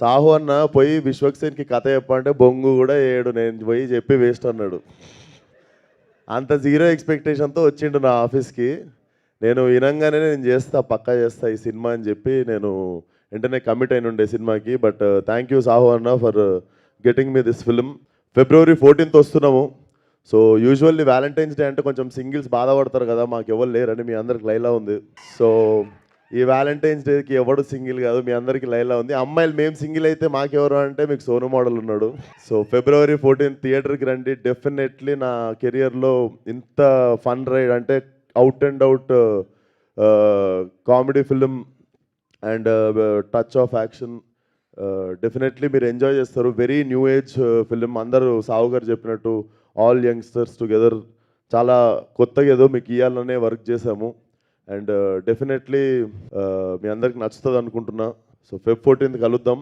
సాహు అన్న పోయి విశ్వక్సేన్కి కథ చెప్పంటే బొంగు కూడా ఏడు నేను పోయి చెప్పి వేస్ట్ అన్నాడు. అంత జీరో ఎక్స్పెక్టేషన్తో వచ్చిండు నా ఆఫీస్కి. నేను వినంగానే నేను చేస్తా పక్కా చేస్తా ఈ సినిమా అని చెప్పి నేను వెంటనే కమిట్ అయిన ఉండే సినిమాకి. బట్ థ్యాంక్ యూ సాహు అన్న for getting me this film. February fourteenth వస్తున్నాము. సో యూజువల్లీ వ్యాలంటైన్స్ డే అంటే కొంచెం సింగిల్స్ బాధపడతారు కదా మాకు ఎవరు లేరని మీ అందరికి లైలా ఉంది. సో ఈ వ్యాలంటైన్స్ డేకి ఎవడు సింగిల్ కాదు మీ అందరికి లైలా ఉంది. అమ్మాయిలు మేము సింగిల్ అయితే మాకెవరు అంటే మీకు సోను మోడల్ ఉన్నాడు. సో ఫిబ్రవరి ఫోర్టీన్ థియేటర్కి రండి. డెఫినెట్లీ నా కెరియర్లో ఇంత ఫన్ రైడ్ అంటే out and out comedy film and touch of action definitely మీరు ఎంజాయ్ చేస్తారు. వెరీ న్యూ ఏజ్ ఫిలిం అందరూ సావు గారు చెప్పినట్టు ఆల్ యంగ్స్టర్స్ టుగెదర్ చాలా కొత్తగా ఏదో మీకు ఇవ్వాలనే వర్క్ చేసాము అండ్ uh, డెఫినెట్లీ uh, మీ అందరికి నచ్చుతుంది అనుకుంటున్నా సో ఫెబ్ ఫోర్టీన్త్ కలుద్దాం.